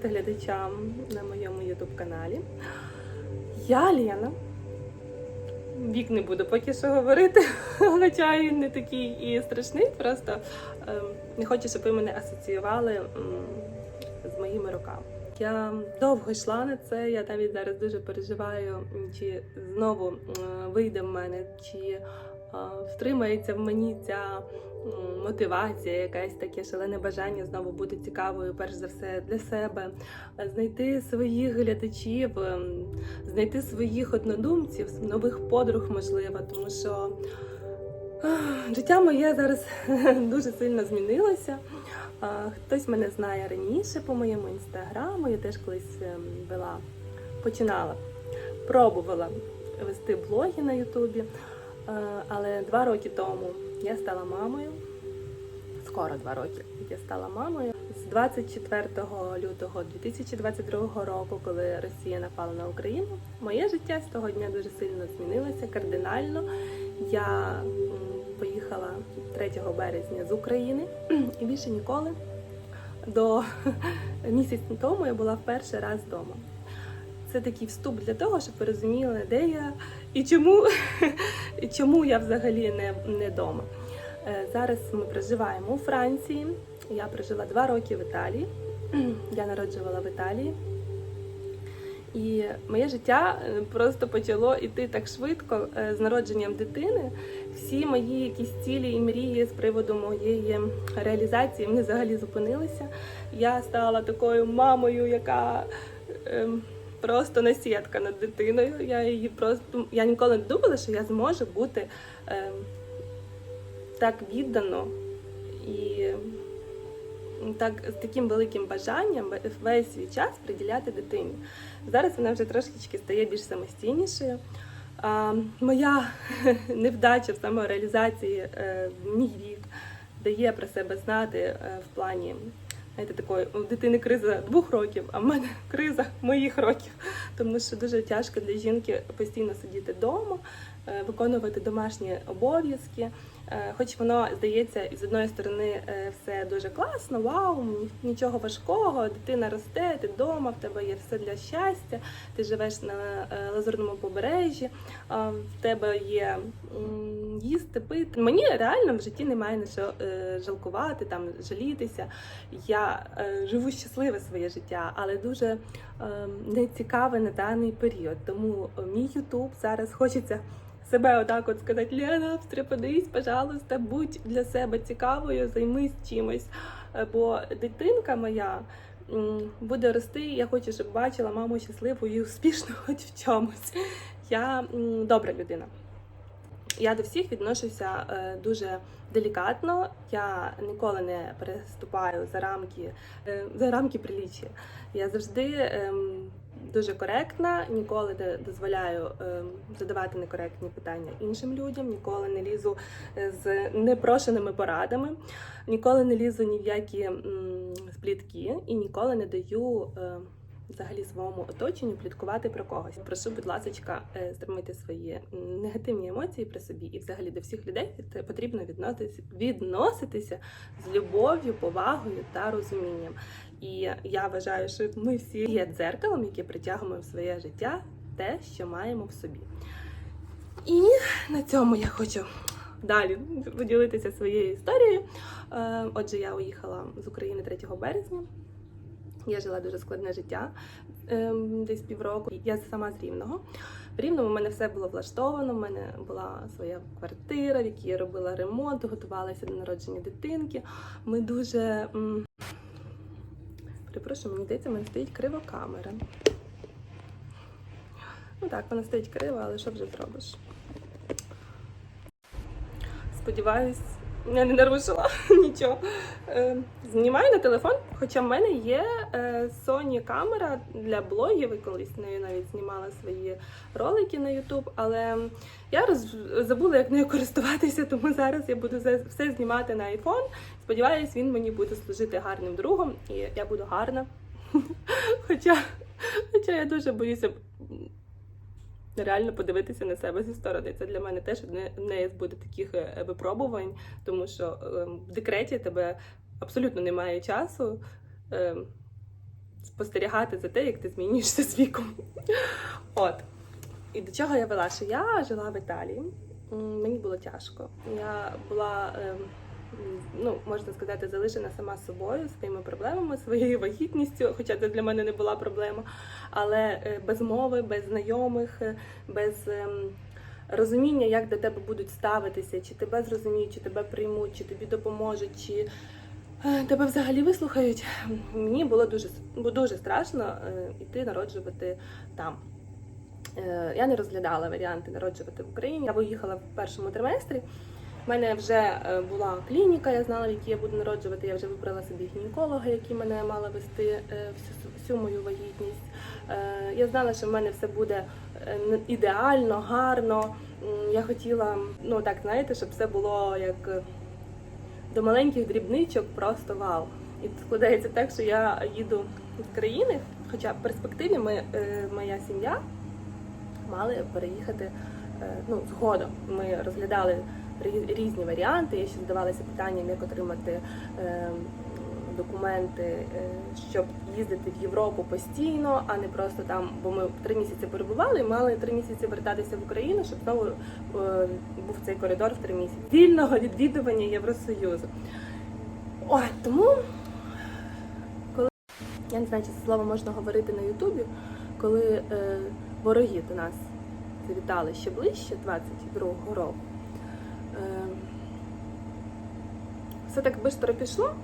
Привіт глядачам на моєму ютуб каналі. Я Лена. Вік не буду поки що говорити, хоча він не такий і страшний, просто ем, не хочу, щоб ви мене асоціювали з моїми руками. Я довго йшла на це, я навіть зараз дуже переживаю, чи знову вийде в мене, чи втримається в мені ця мотивація, якесь таке шалене бажання знову бути цікавою, перш за все, для себе, знайти своїх глядачів, ем, знайти своїх однодумців, нових подруг, можливо, тому що життя моє зараз дуже сильно змінилося. Хтось мене знає раніше по моєму інстаграму. Я теж колись ем, вела, починала, пробувала вести блоги на Ютубі. Е, Але два роки тому я стала мамою. Скоро два роки я стала мамою. З 24 лютого 2022 року, коли Росія напала на Україну, моє життя з того дня дуже сильно змінилося кардинально. Я поїхала 3 березня з України і більше ніколи до місяць тому я була в перший раз вдома. Це такий вступ для того, щоб ви розуміли, де я і чому, і чому я взагалі не, не вдома. Е, Зараз ми проживаємо у Франції. Я прожила два роки в Італії. Я народжувала в Італії. І моє життя е, просто почало йти так швидко е, з народженням дитини. Всі мої якісь цілі і мрії з приводу моєї реалізації вони взагалі зупинилися. Я стала такою мамою, яка ем, просто насідка над дитиною. Я її просто я ніколи не думала, що я зможу бути ем, так віддано і так з таким великим бажанням весь свій час приділяти дитині. Зараз вона вже трошечки стає більш самостійнішою. А, моя невдача в самореалізації е, мій вік дає про себе знати е, в плані знаєте, такої у дитини криза двох років, а в мене криза моїх років. Тому що дуже тяжко для жінки постійно сидіти вдома, е, виконувати домашні обов'язки. Е, Хоч воно здається, з одної сторони е, все дуже класно, вау, нічого важкого, дитина росте, ти вдома, в тебе є все для щастя, ти живеш на е, лазурному побережжі, в тебе є їсти, пити. Мені реально в житті немає на що жалкувати, там жалітися. Я живу щасливе своє життя, але дуже е, нецікаве на даний період. Тому мій Ютуб зараз хочеться себе отак от сказати: Лена, встрепенись, пожалуйста, будь для себе цікавою, займись чимось. Е, Бо дитинка моя буде рости. Я хочу, щоб бачила маму щасливою і успішною хоч в чомусь. Я добра людина. Я до всіх відношуся е, дуже делікатно. Я ніколи не переступаю за рамки, е, за рамки приліччя. Я завжди ем, дуже коректна, ніколи не дозволяю ем, задавати некоректні питання іншим людям, ніколи не лізу е, з непрошеними порадами, ніколи не лізу ні в які сплітки. І ніколи не даю. Е, Взагалі своєму оточенню пліткувати про когось. Прошу, будь ласка, стримуйте свої негативні емоції при собі, і взагалі до всіх людей потрібно відноситися, відноситися з любов'ю, повагою та розумінням. І я вважаю, що ми всі є дзеркалом, яке притягуємо в своє життя те, що маємо в собі. І на цьому я хочу далі поділитися своєю історією. Е, Отже, я уїхала з України 3 березня. Я жила дуже складне життя ем, десь півроку. Я сама з Рівного. В Рівному в мене все було влаштовано. в мене була своя квартира, в якій я робила ремонт, готувалася до народження дитинки. Ми дуже. Перепрошую, мені здається, мене стоїть крива камера. Ну так, вона стоїть криво, але що вже зробиш? Сподіваюсь, я не нарушила нічого. Е, Знімаю на телефон, хоча в мене є е, Sony камера для блогів, і колись нею навіть знімала свої ролики на YouTube, але я роз... забула, як нею користуватися, тому зараз я буду все- знімати на iPhone. Сподіваюсь, він мені буде служити гарним другом, і я буду гарна. Хоча, хоча я дуже боюся реально подивитися на себе зі сторони. Це для мене теж з буде таких е, випробувань, тому що ем, в декреті тебе абсолютно немає часу ем, спостерігати за те, як ти змінюєшся з віком. От. І до чого я вела? Що я жила в Італії. Мені було тяжко. Я була, ем, ну, можна сказати, залишена сама собою, своїми проблемами, своєю вагітністю, хоча це для мене не була проблема, але е, без мови, без знайомих, е, без ем, розуміння, як до тебе будуть ставитися, чи тебе зрозуміють, чи тебе приймуть, чи тобі допоможуть, чи е, тебе взагалі вислухають. Мені було дуже, дуже страшно іти народжувати там. Я не розглядала варіанти народжувати в Україні. Я виїхала в першому триместрі. У мене вже е, була клініка, я знала, в якій я буду народжувати. Я вже вибрала собі гінеколога, який мене мала вести е, всю, всю мою вагітність. Е, Я знала, що в мене все буде ідеально, гарно. Я хотіла, ну так знаєте, щоб все було як до маленьких дрібничок, просто вау. І складається так, що я їду з країни, хоча в перспективі ми, моя сім'я мали переїхати ну, згодом. Ми розглядали різні варіанти. Я ще задавалася питанням, як отримати е, документи, е, щоб їздити в Європу постійно, а не просто там, бо ми три місяці перебували і мали три місяці вертатися в Україну, щоб знову е, був цей коридор в три місяці. Вільного відвідування Євросоюзу. Ой, тому коли я не знаю, чи це слово можна говорити на Ютубі, коли е, вороги до нас завітали ще ближче 22-го року. Е, все так швидко пішло,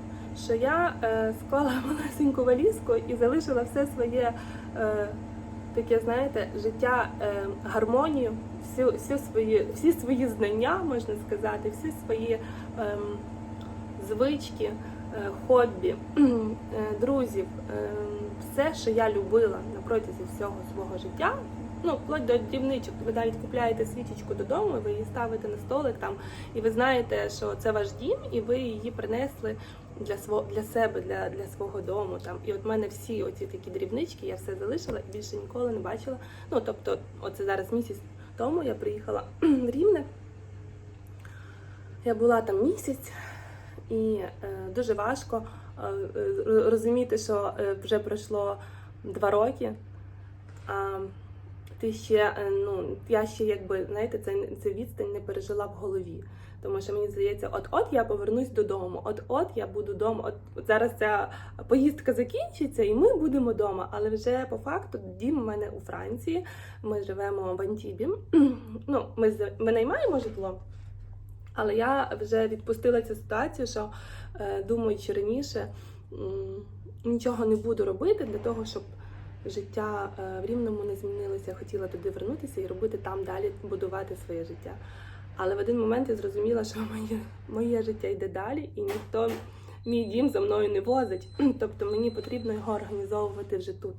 що я е, склала малесеньку валізку і залишила все своє е, таке, знаєте, життя, гармонію, всю, всю свої, всі свої знання, можна сказати, всі свої ем, звички, хобі, друзів, е, все, що я любила на протязі всього свого життя. Ну, вплоть до дрібничок. Ви навіть купляєте свічечку додому, ви її ставите на столик там, і ви знаєте, що це ваш дім, і ви її принесли для свого для себе, для, для свого дому. Там. І от в мене всі оці такі дрібнички, я все залишила і більше ніколи не бачила. Ну, тобто, оце зараз місяць тому я приїхала в Рівне. Я була там місяць, і е, дуже важко е, е, розуміти, що е, вже пройшло два роки. А ти ще, е, ну, я ще якби, знаєте, це, це відстань не пережила в голові. Тому що мені здається, от-от я повернусь додому, от-от я буду вдома. От, зараз ця поїздка закінчиться, і ми будемо вдома. Але вже по факту дім у мене у Франції. Ми живемо в Антібі. Ну, ми, з- ми наймаємо житло. Але я вже відпустила цю ситуацію, що е, думаючи раніше, нічого не буду робити для того, щоб життя е, в Рівному не змінилося. Хотіла туди вернутися і робити там далі, будувати своє життя. Але в один момент я зрозуміла, що моє, моє життя йде далі, і ніхто мій дім за мною не возить. Тобто мені потрібно його організовувати вже тут.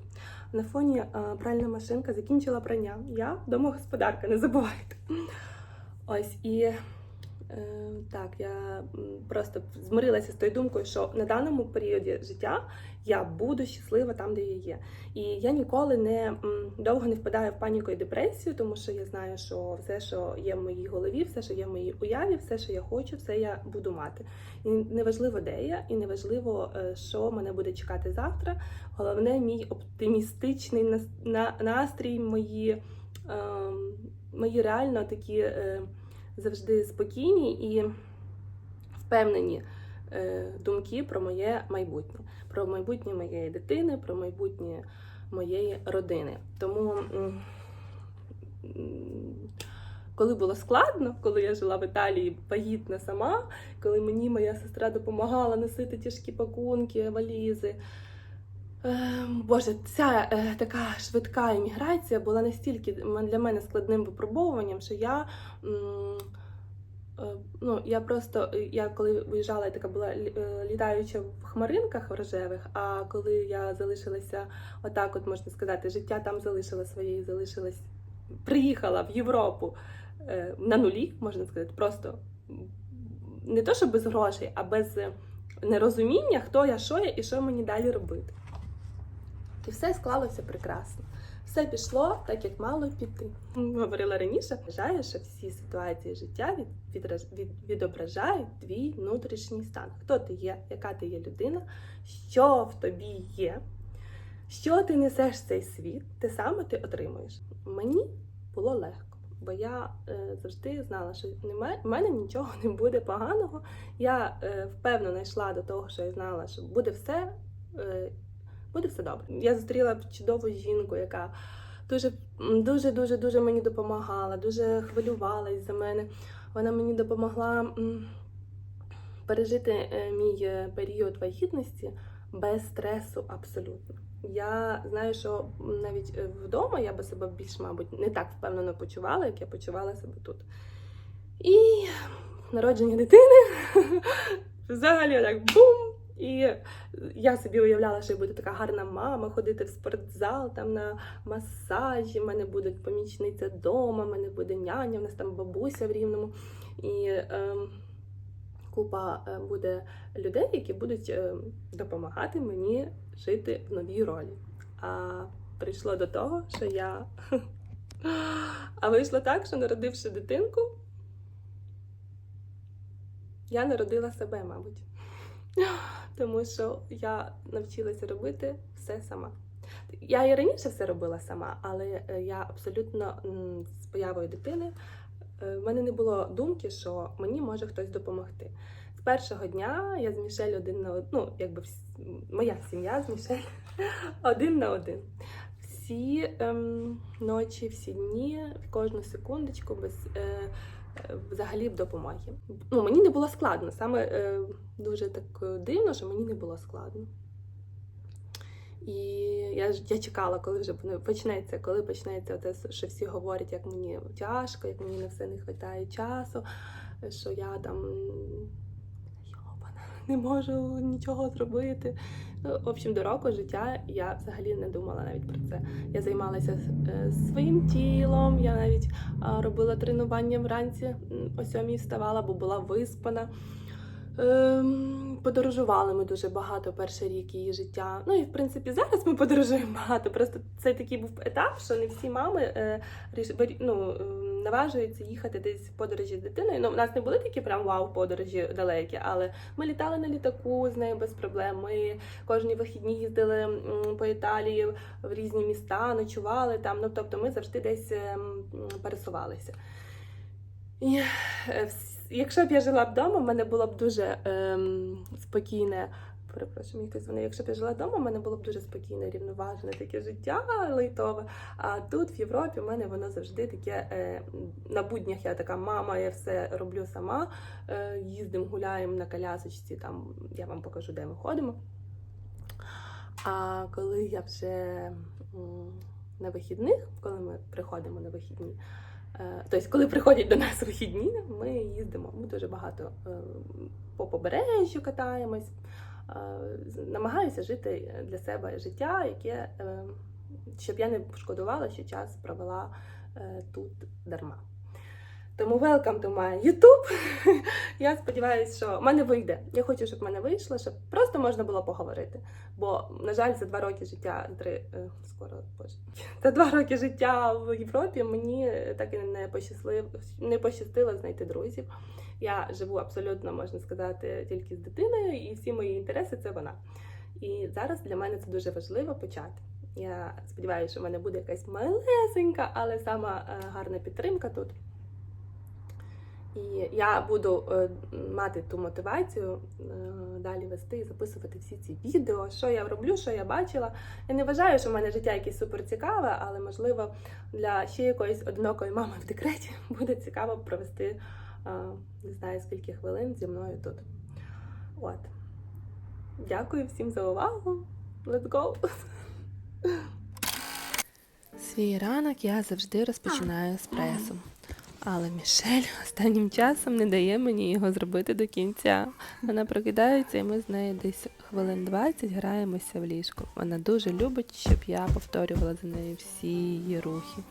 На фоні е, пральна машинка закінчила прання. Я домогосподарка, не забувайте. Ось і так, я просто змирилася з тою думкою, що на даному періоді життя я буду щаслива там, де я є. І я ніколи не довго не впадаю в паніку і депресію, тому що я знаю, що все, що є в моїй голові, все, що є в моїй уяві, все, що я хочу, все я буду мати. І неважливо, де я, і неважливо, е, що мене буде чекати завтра. Головне, мій оптимістичний нас- настрій, мої, ем, мої реально такі е, завжди спокійні і впевнені е, думки про моє майбутнє, про майбутнє моєї дитини, про майбутнє моєї родини. Тому, коли було складно, коли я жила в Італії вагітна сама, коли мені моя сестра допомагала носити тяжкі пакунки, валізи. Е, Боже, ця е, така швидка імміграція була настільки для мене складним випробовуванням, що я. Е, Ну, я просто е, я коли виїжджала, я така була е, літаюча в хмаринках рожевих. А коли я залишилася, отак, от можна сказати, життя там залишила своє, і залишилась, приїхала в Європу е, на нулі, можна сказати, просто не то, що без грошей, а без нерозуміння, хто я, що я і що мені далі робити. І все склалося прекрасно. Все пішло так, як мало піти. Говорила раніше, вважаю, що всі ситуації життя від, від, відображають твій внутрішній стан. Хто ти є, яка ти є людина, що в тобі є, що ти несеш в цей світ, те саме ти отримуєш. Мені було легко, бо я е, завжди знала, що в мене нічого не буде поганого. Я е, впевнено йшла до того, що я знала, що буде все, е, буде все добре. Я зустріла чудову жінку, яка дуже дуже дуже, дуже мені допомагала, дуже хвилювалась за мене. Вона мені допомогла пережити е, мій е, період вагітності без стресу абсолютно. Я знаю, що навіть е, вдома я би себе більш, мабуть, не так впевнено почувала, як я почувала себе тут. І народження дитини взагалі так бум! І я собі уявляла, що я буду така гарна мама, ходити в спортзал, там на масажі, в мене буде помічниця вдома, в мене буде няня, в нас там бабуся в рівному. І ем, купа е, буде людей, які будуть е, допомагати мені жити в новій ролі. А прийшло до того, що я. А вийшло так, що народивши дитинку, я народила себе, мабуть. Тому що я навчилася робити все сама. Я і раніше все робила сама, але е, я абсолютно з появою дитини е, в мене не було думки, що мені може хтось допомогти. З першого дня я з Мішель один на один, ну, якби моя сім'я з Мішель один на один. Всі ем, ночі, всі дні, кожну секундочку без е, взагалі в допомогі. Ну, мені не було складно. Саме е, дуже так дивно, що мені не було складно. І я, я чекала, коли вже почнеться, коли почнеться те, що всі говорять, як мені тяжко, як мені на все не вистачає часу, що я там не можу нічого зробити. Ну, в общем, до року життя я взагалі не думала навіть про це. Я займалася е, своїм тілом, я навіть робила тренування вранці, о сьомій вставала, бо була виспана. Ем, подорожували ми дуже багато перший рік її життя. Ну і в принципі зараз ми подорожуємо багато. Просто це такий був етап, що не всі мами е, ну, е, наважуються їхати десь в подорожі з дитиною. Ну, у нас не були такі прям вау подорожі далекі, але ми літали на літаку з нею без проблем. Ми кожні вихідні їздили по Італії в різні міста, ночували там. Ну тобто ми завжди десь ем, пересувалися. І, е, якщо б я жила вдома, в мене було б дуже ем, спокійне. Перепрошую, мені хтось. Якщо б я жила вдома, в мене було б дуже спокійне, рівноважне таке життя лейтове. А тут, в Європі, в мене воно завжди таке е, на буднях я така мама, я все роблю сама. Е, їздимо, гуляємо на колясочці, там я вам покажу, де ми ходимо. А коли я вже на вихідних, коли ми приходимо на вихідні, е, тобто, коли приходять до нас вихідні, ми їздимо. Ми дуже багато е, по побережжю катаємось. Е, Намагаюся жити для себе життя, яке е, щоб я не шкодувала, що час провела е, тут дарма. Тому welcome to my YouTube. Я сподіваюся, що в мене вийде. Я хочу, щоб в мене вийшло, щоб просто можна було поговорити. Бо, на жаль, за два роки життя, три е, скоро боже, за два роки життя в Європі мені так і не пощаслив, не пощастило знайти друзів. Я живу абсолютно, можна сказати, тільки з дитиною, і всі мої інтереси це вона. І зараз для мене це дуже важливо почати. Я сподіваюся, що в мене буде якась малесенька, але сама е, гарна підтримка тут. І я буду е, мати ту мотивацію е, далі вести і записувати всі ці відео, що я роблю, що я бачила. Я не вважаю, що в мене життя якесь супер цікаве, але можливо для ще якоїсь одинокої мами в декреті буде цікаво провести е, не знаю скільки хвилин зі мною тут. От. Дякую всім за увагу. Let's go! Свій ранок я завжди розпочинаю з пресу. Але Мішель останнім часом не дає мені його зробити до кінця. Вона прокидається, і ми з нею десь хвилин 20 граємося в ліжку. Вона дуже любить, щоб я повторювала за нею всі її рухи.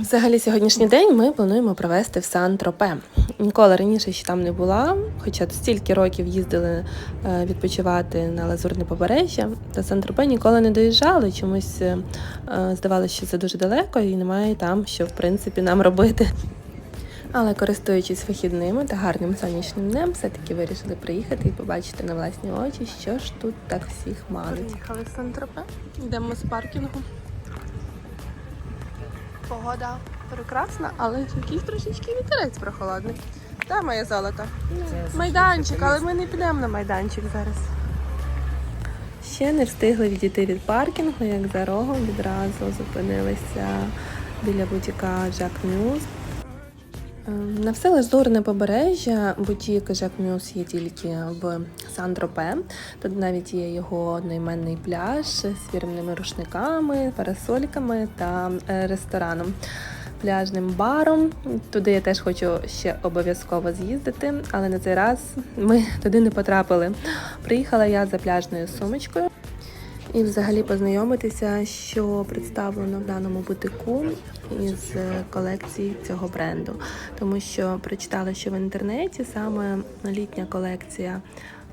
Взагалі, сьогоднішній день ми плануємо провести в Сан-Тропе. Ніколи раніше ще там не була, хоча стільки років їздили е, відпочивати на лазурне побережжя. До Сан-Тропе ніколи не доїжджали. Чомусь е, е, здавалося, що це дуже далеко і немає там, що в принципі нам робити. Але користуючись вихідними та гарним сонячним днем, все-таки вирішили приїхати і побачити на власні очі, що ж тут так всіх манить. Приїхали з Сантропе, йдемо з паркінгу. Погода прекрасна, але якийсь трошечки вітерець прохолодний. Та моє золото. Майданчик, але ми не підемо на майданчик зараз. Ще не встигли відійти від паркінгу, як за рогом відразу зупинилися біля бутіка Jack Muse. Ем, На все лазурне побережжя бутік Жак Мюс є тільки в Сан-Тропе. Тут навіть є його одноіменний пляж з фірмними рушниками, парасольками та е, рестораном. Пляжним баром. Туди я теж хочу ще обов'язково з'їздити, але на цей раз ми туди не потрапили. Приїхала я за пляжною сумочкою і взагалі познайомитися, що представлено в даному бутику із колекції цього бренду. Тому що прочитала, що в інтернеті саме літня колекція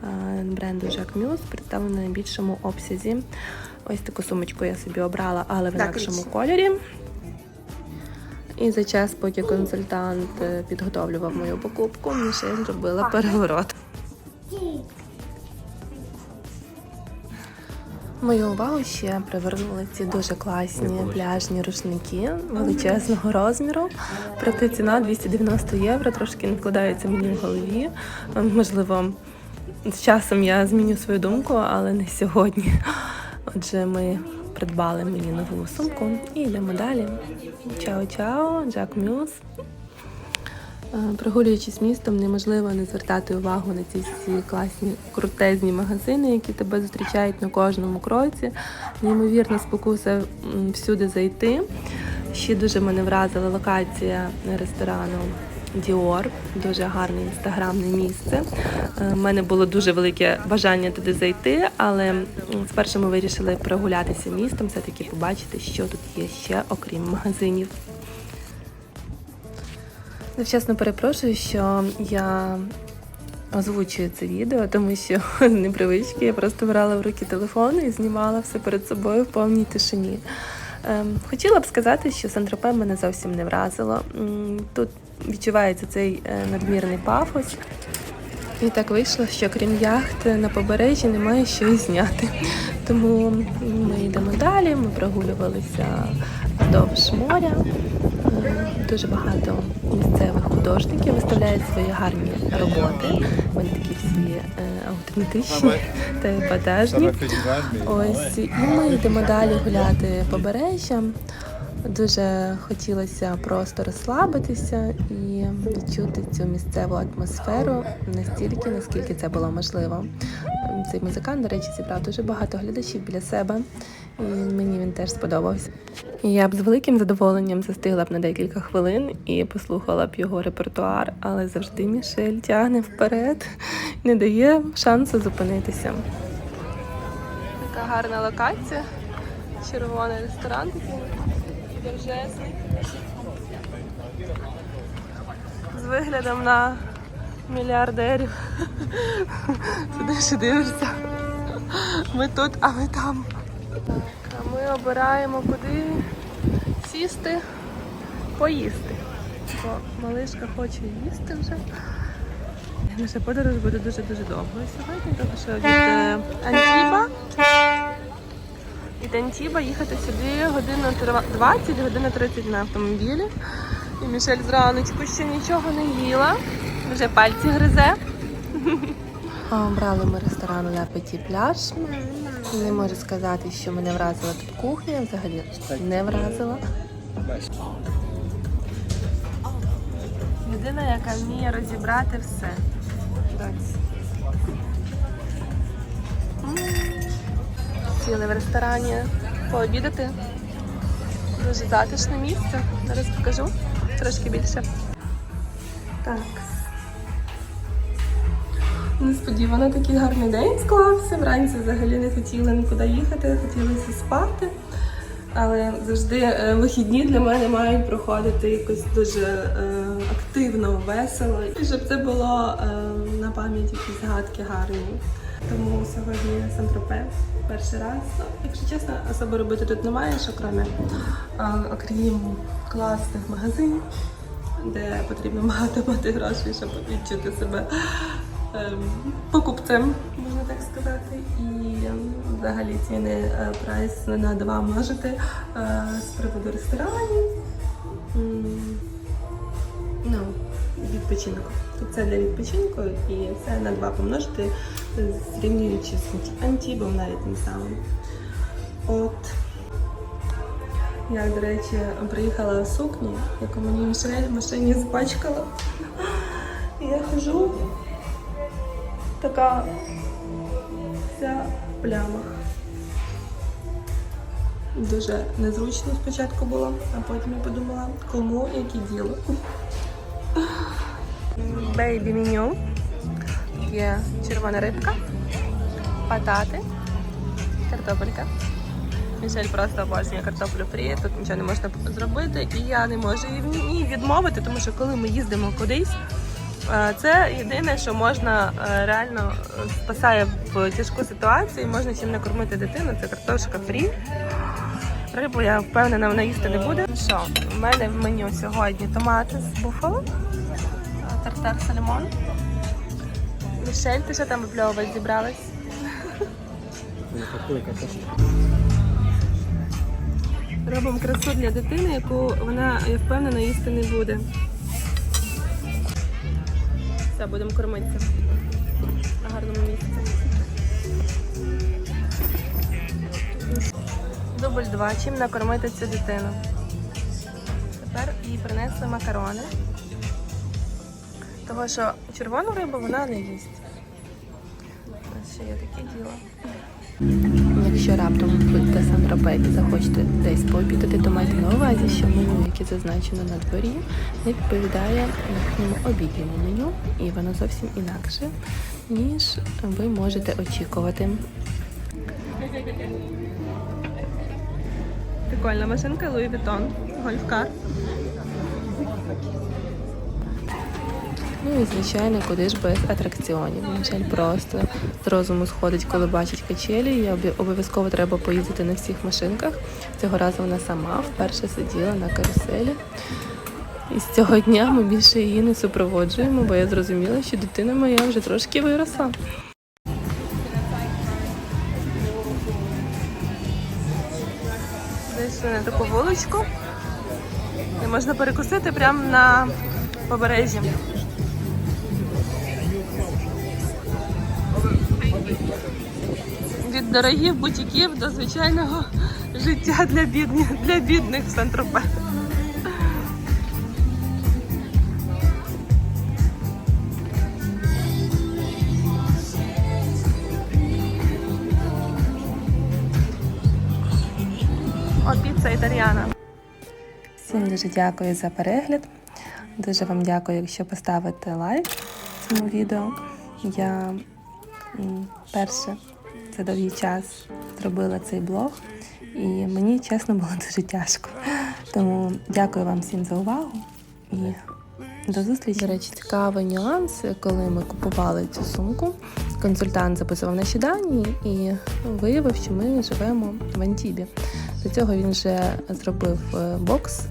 е, бренду Jacques Muse представлена в найбільшому обсязі. Ось таку сумочку я собі обрала, але в інакшому кольорі. І за час, поки консультант е, підготовлював мою покупку, Мішель робила переворот. Мою увагу ще привернули ці дуже класні пляжні рушники величезного розміру. Проте ціна 290 євро трошки не вкладається мені в голові. Можливо, з часом я зміню свою думку, але не сьогодні. Отже, ми придбали мені нову сумку і йдемо далі. Чао-чао, Джак Мюс. Е, Прогулюючись містом, неможливо не звертати увагу на ці всі класні крутезні магазини, які тебе зустрічають на кожному кроці. Неймовірна спокуса всюди зайти. Ще дуже мене вразила локація ресторану Dior. Дуже гарне інстаграмне місце. Е, У мене було дуже велике бажання туди зайти, але спершу ми вирішили прогулятися містом, все-таки побачити, що тут є ще, окрім магазинів. Чесно перепрошую, що я озвучую це відео, тому що з непривички я просто брала в руки телефон і знімала все перед собою в повній тишині. Ем, Хотіла б сказати, що Сантропе мене зовсім не вразило. Тут відчувається цей е, надмірний пафос. І так вийшло, що крім яхт на побережжі немає що і зняти. Тому ми йдемо далі, ми прогулювалися вздовж моря. Дуже багато місцевих художників виставляють свої гарні роботи. Вони такі всі е, автентичні та епатажні. Ось і ми йдемо далі гуляти побережжям. Дуже хотілося просто розслабитися і відчути цю місцеву атмосферу настільки, наскільки це було можливо. Цей музикант, до речі, зібрав дуже багато глядачів біля себе, і мені він теж сподобався. Я б з великим задоволенням застигла б на декілька хвилин і послухала б його репертуар, але завжди Мішель тягне вперед, не дає шансу зупинитися. Така гарна локація. Червоний ресторан такий держезний. З виглядом на мільярдерів. Сидиш і дивишся. Ми тут, а ми там. А ми обираємо куди сісти, поїсти. Бо малишка хоче їсти вже. Наша подорож буде дуже-дуже довгою сьогодні, тому що від е, Антіба від Антіба їхати сюди годину 20, годину 30 на автомобілі. І Мішель зраночку ще нічого не їла, вже пальці гризе. Обрали ми ресторан Petit Pляж. Не можу сказати, що мене вразила тут кухня, взагалі не вразила. Людина, яка вміє розібрати все. Сіли в ресторані пообідати. Дуже затишне місце. Зараз покажу трошки більше. Так. Несподівано такий гарний день склався. Вранці взагалі не хотіла нікуди їхати, хотілося спати. Але завжди е, вихідні для мене мають проходити якось дуже е, активно, весело. І щоб це було е, на пам'ять якісь згадки гарні. Тому сьогодні Сан-Тропе перший раз. Якщо чесно, особо робити тут немає, що крім, окрім класних магазинів. де потрібно багато мати грошей, щоб відчути себе ем, покупцем, можна так сказати. І ем, взагалі ціни е, прайс на два можете е, з приводу ресторанів. Тут це для відпочинку і це на два помножити, зрівнюючи з антібом навіть тим самим. От. Я, до речі, приїхала в сукні, яку мені в машині запачкала. Я хожу така вся в плямах. Дуже незручно спочатку було, а потім я подумала, кому яке діло. Бейбі меню. Є червона рибка, патати, картопелька. Мішель просто обожнює картоплю фрі, тут нічого не можна зробити, і я не можу ній відмовити, тому що коли ми їздимо кудись, е, це єдине, що можна е, реально е, спасає в тяжку ситуацію, можна чим накормити дитину, це картошка фрі. Рибу я впевнена, вона їсти не буде. Що, в мене в меню сьогодні томати з буфало, тартар салімон. Мішель, ти що там випльовувати зібралась? Робимо красу для дитини, яку вона, я впевнена, їсти не буде. Все, будемо кормитися на гарному місці. Дубль два. Чим накормити цю дитину? Тепер їй принесли макарони. Того, що червону рибу вона не їсть. Ось ще є таке діло. Якщо раптом будете сам і захочете десь пообідати, то майте на увазі, що меню, яке зазначено на дворі, не відповідає їхньому обідньому меню, і воно зовсім інакше, ніж ви можете очікувати. Прикольна машинка Louis Vuitton, гольфкар. Ну і звичайно, куди ж без атракціонів. Мішель просто з розуму сходить, коли бачить качелі. І обов'язково треба поїздити на всіх машинках. Цього разу вона сама вперше сиділа на каруселі. І з цього дня ми більше її не супроводжуємо, бо я зрозуміла, що дитина моя вже трошки виросла. Зайшли на таку вуличку. І можна перекусити прямо на побережжі. Від дорогих бутіків до звичайного життя для бідних, для бідних в Сан-Тропе. О, італіана. Всім дуже дякую за перегляд. Дуже вам дякую, якщо поставите лайк цьому відео. Я перше за довгий час зробила цей блог, і мені чесно було дуже тяжко. Тому дякую вам всім за увагу і до зустрічі. До речі, цікавий нюанс, коли ми купували цю сумку. Консультант записував наші дані і виявив, що ми живемо в Антібі. До цього він вже зробив е, бокс,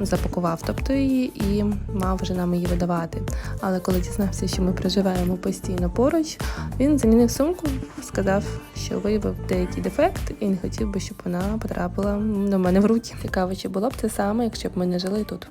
запакував тобто її і мав вже нам її видавати. Але коли дізнався, що ми проживаємо постійно поруч, він замінив сумку, сказав, що виявив деякий дефект і не хотів би, щоб вона потрапила до мене в руки. Цікаво, чи було б те саме, якщо б ми не жили тут.